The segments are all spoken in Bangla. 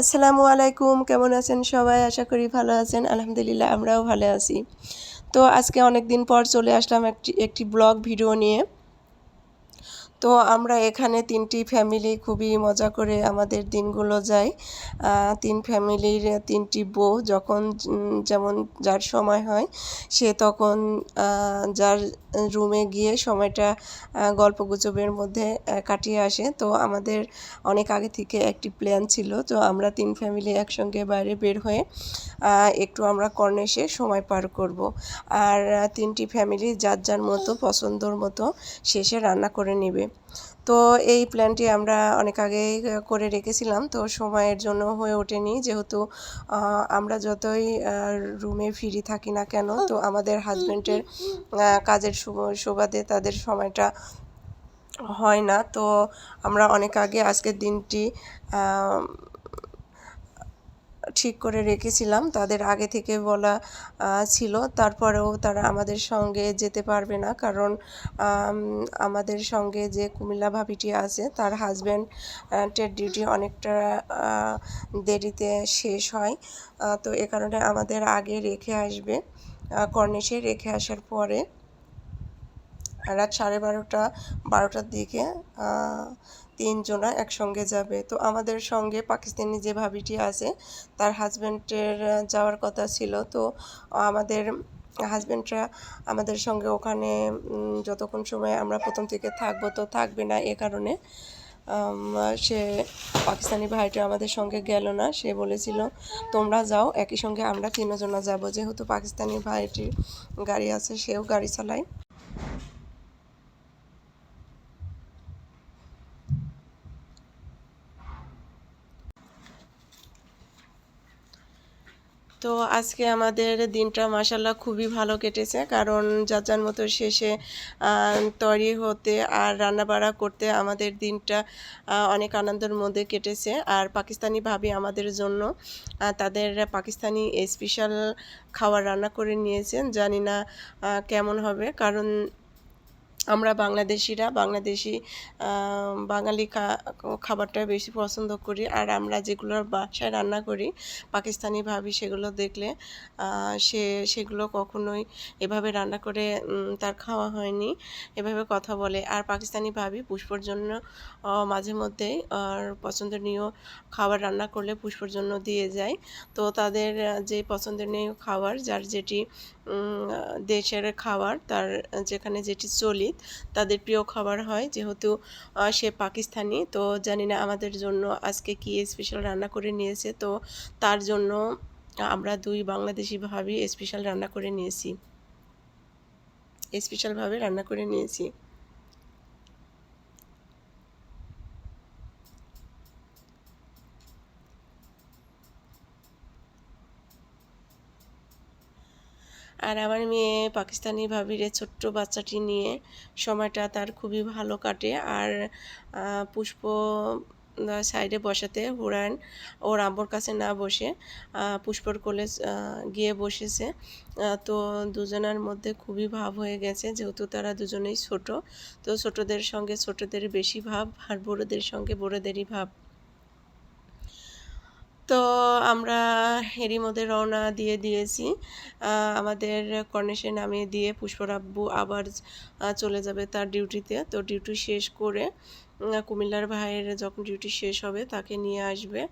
আসসালামু আলাইকুম, কেমন আছেন সবাই? আশা করি ভালো আছেন। আলহামদুলিল্লাহ, আমরাও ভালো আছি। তো আজকে অনেক দিন পর চলে আসলাম একটি একটি ব্লগ ভিডিও নিয়ে। তো আমরা এখানে তিনটি ফ্যামিলি খুবই মজা করে আমাদের দিনগুলো যায় তিন ফ্যামিলির তিনটি বউ যখন যেমন যার সময় হয়, সে তখন যার রুমে গিয়ে সময়টা গল্প গুজবের মধ্যে কাটিয়ে আসে। তো আমাদের অনেক আগে থেকে একটি প্ল্যান ছিল, তো আমরা তিন ফ্যামিলি একসঙ্গে বাইরে বের হয়ে একটু আমরা কর্নেশে সময় পার করব। আর, তিনটি ফ্যামিলি যার যার মতো, পছন্দর মতো শেষে রান্না করে নেবে। তো এই প্ল্যানটি আমরা অনেক আগেই করে রেখেছিলাম। তো সময়ের জন্য হয়ে ওঠেনি। যেহেতু আমরা যতই রুমে ফিরি থাকি না কেন, তো আমাদের হাজব্যান্ডের কাজের সুবাদে তাদের সময়টা হয় না। তো আমরা অনেক আগে আজকের দিনটি ঠিক করে রেখেছিলাম। তাদের আগে থেকে বলা ছিল। তারপরেও তারা আমাদের সঙ্গে যেতে পারবে না। কারণ আমাদের সঙ্গে যে কুমিল্লা ভাবিটি আছে, তার হাজব্যান্ডের ডিউটি অনেকটা দেরিতে শেষ হয়। তো এ কারণে আমাদের আগে রেখে আসবে। কর্নিশে রেখে আসার পরে রাত সাড়ে বারোটা, বারোটার দিকে তিনজনা একসঙ্গে যাবে। তো আমাদের সঙ্গে পাকিস্তানি যে ভাবিটি আছে, তার হাজব্যান্ডের যাওয়ার কথা ছিল। তো আমাদের হাজব্যান্ডরা আমাদের সঙ্গে ওখানে যতক্ষণ সময় আমরা প্রথম থেকে থাকব তো থাকবে না এ কারণে। সে পাকিস্তানি ভাইটা আমাদের সঙ্গে গেল না। সে বলেছিল, তোমরা যাও, একই সঙ্গে আমরা তিনজনা যাব। যেহেতু পাকিস্তানি ভাইটির গাড়ি আছে, সেও গাড়ি চালায়। তো আজকে আমাদের দিনটা মাসাল্লাহ খুবই ভালো কেটেছে। কারণ যার মতো শেষে তৈরি হতে আর রান্নাবাড়া করতে আমাদের দিনটা অনেক আনন্দের মধ্যে কেটেছে। আর পাকিস্তানি ভাবি আমাদের জন্য তাদের পাকিস্তানি স্পেশাল খাবার রান্না করে নিয়েছেন। জানি না কেমন হবে। কারণ আমরা বাংলাদেশিরা, বাংলাদেশি বাঙালি খাবারটা বেশি পছন্দ করি। আর আমরা যেগুলো বাসায় রান্না করি, পাকিস্তানি ভাবি সেগুলো দেখলে সে, সেগুলো কখনোই এভাবে রান্না করে তার খাওয়া হয়নি, এভাবে কথা বলে। আর পাকিস্তানি ভাবি পুষ্পর জন্য মাঝে মধ্যেই পছন্দনীয় খাবার রান্না করলে পুষ্পর জন্য দিয়ে যায়। তো তাদের যে পছন্দনীয় খাবার, যার যেটি দেশের খাবার, তার যেখানে যেটি চলিত, তাদের প্রিয় খাবার হয়। যেহেতু সে পাকিস্তানি, তো জানি না আমাদের জন্য আজকে কি স্পেশাল রান্না করে নিয়েছে। তো তার জন্য আমরা দুই বাংলাদেশি ভাবি স্পেশাল রান্না করে নিয়েছি। স্পেশালভাবে রান্না করে নিয়েছি। আর আমার মেয়ে পাকিস্তানি ভাবির ছোট্ট বাচ্চাটি নিয়ে সময়টা তার খুবই ভালো কাটে। আর পুষ্প সাইডে বসাতে হুরায়ন ওর আব্বুর কাছে না বসে পুষ্পর কোলে গিয়ে বসেছে। তো দুজনের মধ্যে খুবই ভাব হয়ে গেছে, যেহেতু তারা দুজনেই ছোট, তো ছোটদের সঙ্গে ছোটদের বেশি ভাব আর বড়োদের সঙ্গে বড়োদেরই ভাব। তো আমরা এরই মধ্যে রওনা দিয়ে দিয়েছি। আমাদের কর্নেশে নামিয়ে দিয়ে পুষ্পরাব্বু আবার চলে যাবে তার ডিউটিতে। তো ডিউটি শেষ করে কুমিল্লার ভাইয়ের যখন ডিউটি শেষ হবে তাকে নিয়ে আসবে।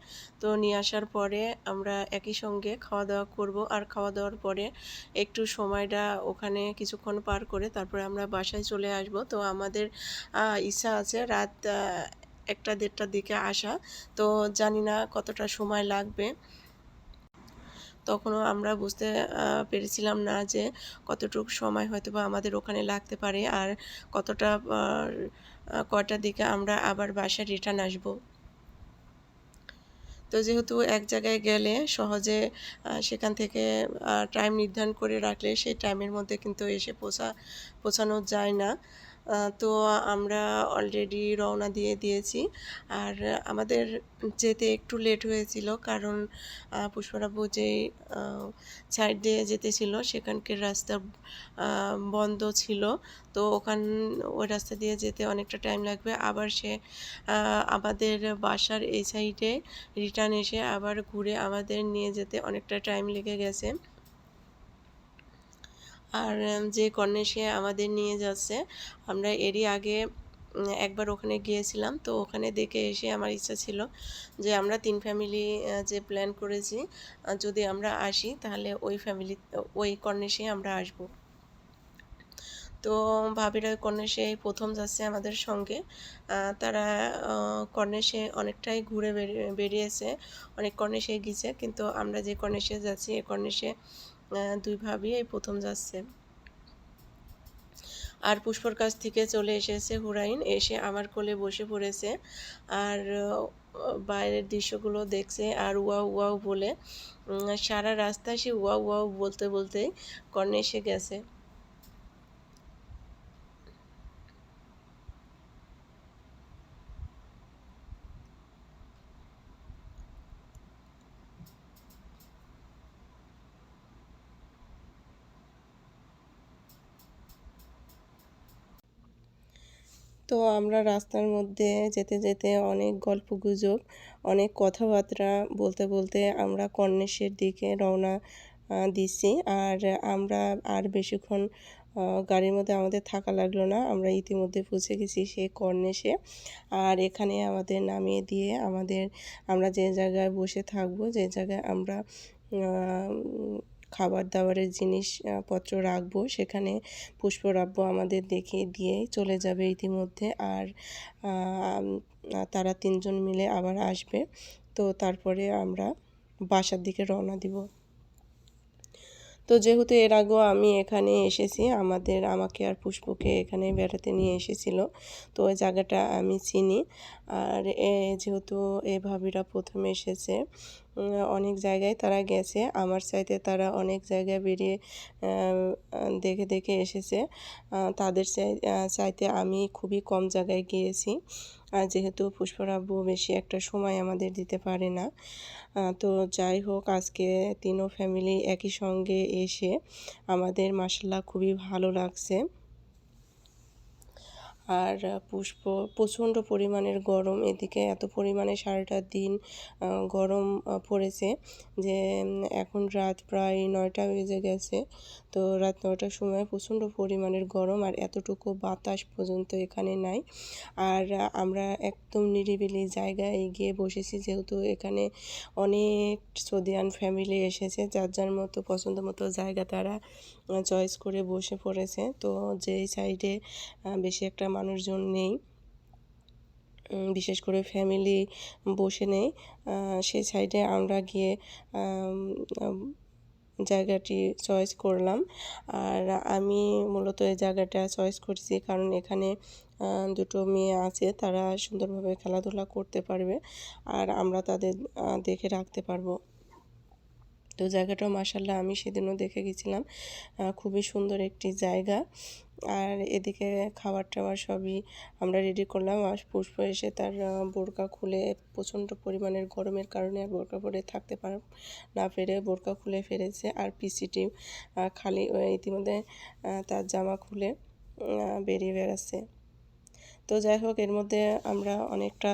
তো নিয়ে আসার পরে আমরা একই সঙ্গে খাওয়া দাওয়া করব। আর খাওয়া দাওয়ার পরে একটু সময়টা ওখানে কিছুক্ষণ পার করে তারপরে আমরা বাসায় চলে আসব। তো আমাদের ইচ্ছা আছে রাত একটা দেড়টার দিকে আসা। তো জানি না কতটা সময় লাগবে। তখনও আমরা বুঝতে পেরেছিলাম না যে কতটুকু সময় হয়তো বা আমাদের ওখানে লাগতে পারে আর কতটা কয়টার দিকে আমরা আবার বাসায় রিটার্ন আসব। তো যেহেতু এক জায়গায় গেলে সহজে সেখান থেকে টাইম নির্ধারণ করে রাখলে সেই টাইমের মধ্যে কিন্তু এসে পৌঁছা, পৌঁছানো যায় না। তো আমরা অলরেডি রওনা দিয়ে দিয়েছি। আর আমাদের যেতে একটু লেট হয়েছিল কারণ আহ, পুষ্পরাব্বু যে সাইড দিয়ে যেতেছিল সেখানকার রাস্তা বন্ধ ছিল। তো ওখান ওই রাস্তা দিয়ে যেতে অনেকটা টাইম লাগবে। আবার সে আমাদের বাসার এই সাইডে রিটার্ন এসে আবার ঘুরে আমাদের নিয়ে যেতে অনেকটা টাইম লেগে গেছে। আর যে সে আমাদের নিয়ে যাচ্ছে, আমরা এরই আগে একবার ওখানে গিয়েছিলাম। তো ওখানে দেখে এসে আমার ইচ্ছা ছিল যে আমরা তিন ফ্যামিলি যে প্ল্যান করেছি যদি আমরা আসি, তাহলে ওই ফ্যামিলি ওই কর্নেশে আমরা আসব। তো ভাবিরা কর্নেশে প্রথম যাচ্ছে আমাদের সঙ্গে। তারা কর্নেশে অনেকটাই ঘুরে বেরিয়ে- বেরিয়েছে। অনেক কর্নেশে গিয়েছে কিন্তু আমরা যে কর্নেশে যাচ্ছি এই কর্নেশে দুই ভাবি এই প্রথম যাচ্ছে। আর পুষ্পর কাছ থেকে চলে এসেছে হুরাইন, এসে আমার কোলে বসে পড়েছে। আর বাইরের দৃশ্যগুলো দেখছে আর ওয়াও ওয়াও বলে সারা রাস্তা সে ওয়াও ওয়াও বলতে, বলতেই কর্ণে এসে গেছে। তো আমরা রাস্তার মধ্যে যেতে যেতে অনেক গল্প গুজব, অনেক কথাবার্তা বলতে বলতে আমরা কর্ণেশের দিকে রওনা দিছি আর আমরা আর বেশিক্ষণ গাড়ির মধ্যে আমাদের থাকা লাগল না। আমরা ইতিমধ্যে পৌঁছে গেছি সেই কর্ণেশে। আর এখানে আমাদের নামিয়ে দিয়ে আমাদের, আমরা যে জায়গায় বসে থাকব, যে জায়গায় আমরা খাবার দাবারের জিনিসপত্র রাখব। সেখানে পুষ্পরাব্য আমাদের দেখে দিয়ে চলে যাবে ইতিমধ্যে। আর তারা তিনজন মিলে আবার আসবে। তো তারপরে আমরা বাসার দিকে রওনা দিব। তো যেহেতু এর আগেও আমি এখানে এসেছি, আমাদের, আমাকে আর পুষ্পকে এখানে বেড়াতে নিয়ে এসেছিল। তো ওই জায়গাটা আমি চিনি। আর এ, যেহেতু এ ভাবিরা প্রথমে এসেছে অনেক জায়গায় তারা গেছে। আমার চাইতে তারা অনেক জায়গায় বেরিয়ে দেখে দেখে এসেছে। তাদের চাই- চাইতে আমি খুবই কম জায়গায় গিয়েছি। আর যেহেতু পুষ্পরাব্বু বেশি একটা সময় আমাদের দিতে পারে না তো যাই হোক, আজকে তিনও ফ্যামিলি একই সঙ্গে এসে আমাদের মাসাল্লাহ খুবই ভালো লাগছে। আর পুষ্প, প্রচণ্ড পরিমাণের গরম এদিকে, এত পরিমাণে সারাটা দিন গরম পড়েছে যে এখন রাত প্রায় নয়টা বেজে গেছে। তো রাত নয়টার সময় প্রচণ্ড পরিমাণের গরম আর এতটুকু বাতাস পর্যন্ত এখানে নাই। আর আমরা একদম নিরিবিলি জায়গায় গিয়ে বসেছি যেহেতু এখানে অনেক সৌদিয়ান ফ্যামিলি এসেছে, যার যার মতো পছন্দ মতো জায়গা তারা চয়েস করে বসে পড়েছে। তো যেই সাইডে বেশি একটা মানুষজন নেই। বিশেষ করে ফ্যামিলি বসে নেই। সেই সাইডে আমরা গিয়ে জায়গাটি চয়েস করলাম। আর আমি মূলত এই জায়গাটা চয়েস করছি কারণ এখানে দুটো মেয়ে আছে, তারা সুন্দরভাবে খেলাধুলা করতে পারবে আর আমরা তাদের দেখে রাখতে পারব। তো জায়গাটাও মাসাল্লাহ আমি সেদিনও দেখে গেছিলাম। খুবই সুন্দর একটি জায়গা। আর এদিকে খাবার টাবার সবই আমরা রেডি করলাম। আর পুষ্প এসে তার বোরকা খুলে প্রচণ্ড পরিমাণের গরমের কারণে আর বোরকা পরে থাকতে পার, না পেরে বোরকা খুলে ফেলেছে। আর পিসিটি খালি ইতিমধ্যে তার জামা খুলে বেরিয়ে বেড়াচ্ছে। তো যাই হোক, এর মধ্যে আমরা অনেকটা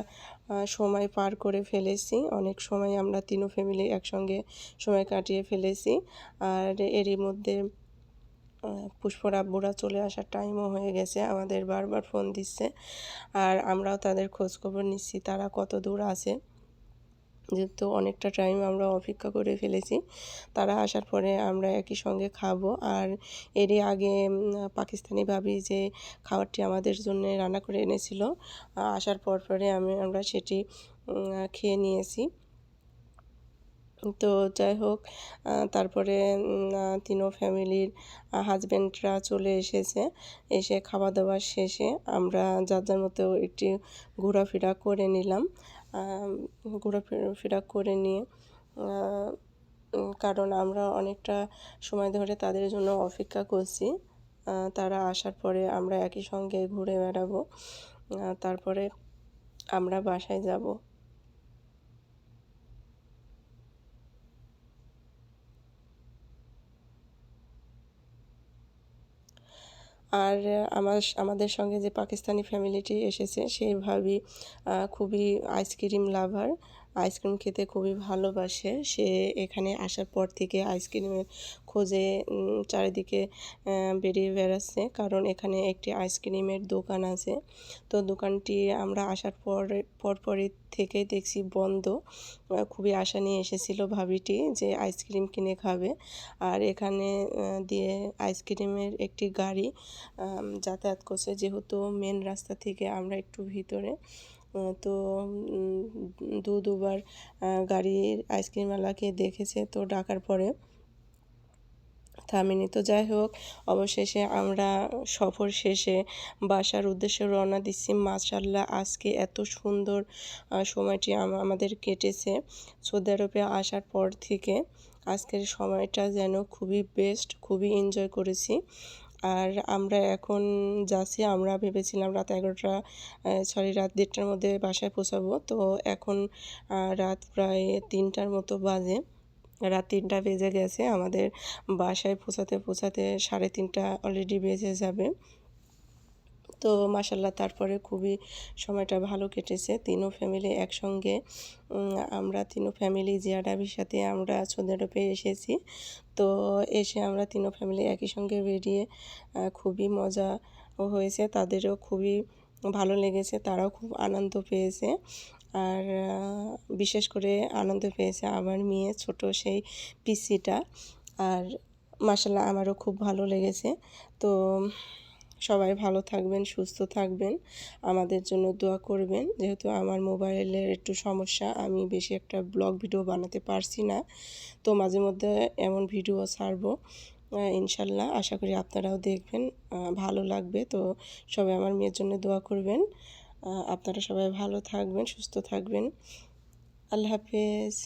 সময় পার করে ফেলেছি। অনেক সময় আমরা তিনও ফ্যামিলি একসঙ্গে সময় কাটিয়ে ফেলেছি। আর এরই মধ্যে পুষ্পর আব্বুরা চলে আসার টাইমও হয়ে গেছে, আমাদের বারবার ফোন দিচ্ছে। আর আমরাও তাদের খোঁজ খবর নিচ্ছি, তারা কত দূর আছে। যেহেতু অনেকটা টাইম আমরা অপেক্ষা করে ফেলেছি, তারা আসার পরে আমরা একই সঙ্গে খাব। আর এরই আগে পাকিস্তানি ভাবি যে খাবারটি আমাদের জন্য রান্না করে এনেছিল আসার পর পরে আমি, আমরা সেটি খেয়ে নিয়েছি। তো যাই হোক তারপরে তিনও ফ্যামিলির হাজব্যান্ডরা চলে এসেছে। এসে খাওয়া দাওয়া শেষে আমরা যার যার মতো একটি ঘোরাফেরা করে নিলাম। ঘোরাফেরা করে নিয়ে কারণ আমরা অনেকটা সময় ধরে তাদের জন্য অপেক্ষা করছি। তারা আসার পরে আমরা একই সঙ্গে ঘুরে বেড়াবো। তারপরে আমরা বাসায় যাব। আর আমার আমাদের সঙ্গে যে পাকিস্তানি ফ্যামিলিটি এসেছে সেই ভাবি খুবই আইসক্রিম লাভার আইসক্রিম খেতে খুবই ভালোবাসে। সে এখানে আসার পর থেকে আইসক্রিমের খোঁজে চারিদিকে বেরিয়ে বেড়াচ্ছে। কারণ এখানে একটি আইসক্রিমের দোকান আছে। তো দোকানটি আমরা আসার পর, পরপরই থেকেই দেখছি বন্ধ। খুবই আশা নিয়ে এসেছিল ভাবিটি যে আইসক্রিম কিনে খাবে। আর এখানে দিয়ে আইসক্রিমের একটি গাড়ি যাতায়াত করছে। যেহেতু মেন রাস্তা থেকে আমরা একটু ভিতরে তো দু দুবার গাড়ির আইসক্রিমওয়ালাকে দেখেছে, তো ডাকার পরে থামেনি। তো যাই হোক, অবশেষে আমরা সফর শেষে বাসার উদ্দেশ্যে রওনা দিচ্ছি। মাশাল্লাহ আজকে এত সুন্দর সময়টি আমাদের কেটেছে। সৌদি আরবে আসার পর থেকে আজকের সময়টা যেন খুবই বেস্ট খুবই এনজয় করেছি। আর আমরা এখন যাচ্ছি, আমরা ভেবেছিলাম রাত এগারোটা সরি রাত দেড়টার মধ্যে বাসায় পৌঁছাবো। তো এখন রাত প্রায় তিনটার মতো বাজে। রাত তিনটা বেজে গেছে। আমাদের বাসায় পৌঁছাতে পৌঁছাতে সাড়ে তিনটা অলরেডি বেজে যাবে। তো মাসাল্লাহ তারপরে খুবই সময়টা ভালো কেটেছে। তিনও ফ্যামিলি একসঙ্গে। আমরা তিনও ফ্যামিলি জিয়া ডাবির সাথে আমরা সৌদি আরবে এসেছি। তো এসে আমরা তিনও ফ্যামিলি একই সঙ্গে বেরিয়ে খুবই মজা হয়েছে। তাদেরও খুবই ভালো লেগেছে, তারাও খুব আনন্দ পেয়েছে। আর বিশেষ করে আনন্দ পেয়েছে আমার মেয়ে, ছোট সেই পিসিটা। আর মাসাল্লাহ আমারও খুব ভালো লেগেছে। তো সবাই ভালো থাকবেন, সুস্থ থাকবেন। আমাদের জন্য দোয়া করবেন। যেহেতু আমার মোবাইলের একটু সমস্যা, আমি বেশি একটা ব্লগ ভিডিও বানাতে পারছি না। তো মাঝে মধ্যে এমন ভিডিও ছাড়বো। ইনশাল্লাহ আশা করি আপনারাও দেখবেন ভালো লাগবে। তো সবাই আমার মেয়ের জন্য দোয়া করবেন। আপনারা সবাই ভালো থাকবেন, সুস্থ থাকবেন। আল্লাহ হাফেজ।